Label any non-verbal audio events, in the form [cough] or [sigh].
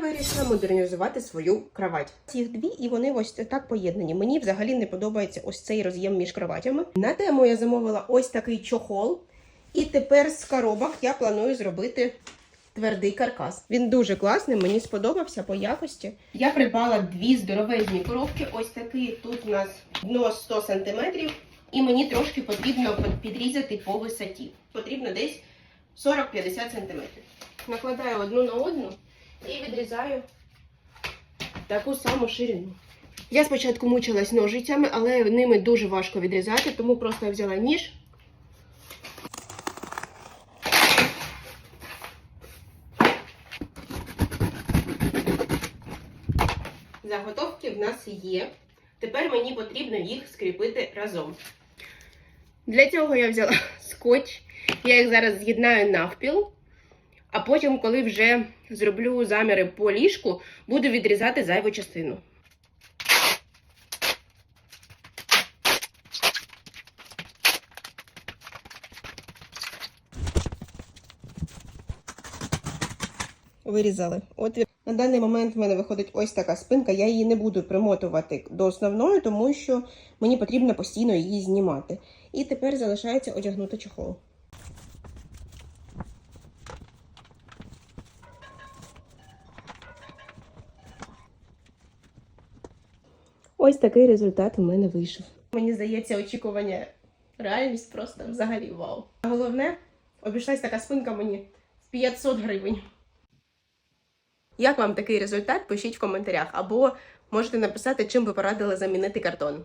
я вирішила модернізувати свою кровать. Їх дві, і вони ось так поєднані. Мені взагалі не подобається ось цей роз'єм між кроватями. На тему я замовила ось такий чохол. І тепер з коробок я планую зробити твердий каркас. Він дуже класний, мені сподобався по якості. Я придбала дві здоровезні коробки. Ось такий тут у нас дно 100 см. І мені трошки потрібно підрізати по висоті. Потрібно десь 40-50 см. Накладаю одну на одну і відрізаю таку саму ширину. Я спочатку мучилась ножицями, але ними дуже важко відрізати, тому просто я взяла ніж. Заготовки в нас є. Тепер мені потрібно їх скріпити разом. Для цього я взяла [laughs] скотч. Я їх зараз з'єднаю навпіл. А потім, коли вже зроблю заміри по ліжку, буду відрізати зайву частину. Вирізали. Отвір. на даний момент в мене виходить ось така спинка. Я її не буду примотувати до основної, тому що мені потрібно постійно її знімати. І тепер залишається одягнути чохол. Ось такий результат у мене вийшов. Мені здається, очікування реальність просто взагалі вау. А головне, обійшлась така спинка мені в 500 гривень. Як вам такий результат? Пишіть в коментарях, або можете написати, чим ви порадили замінити картон.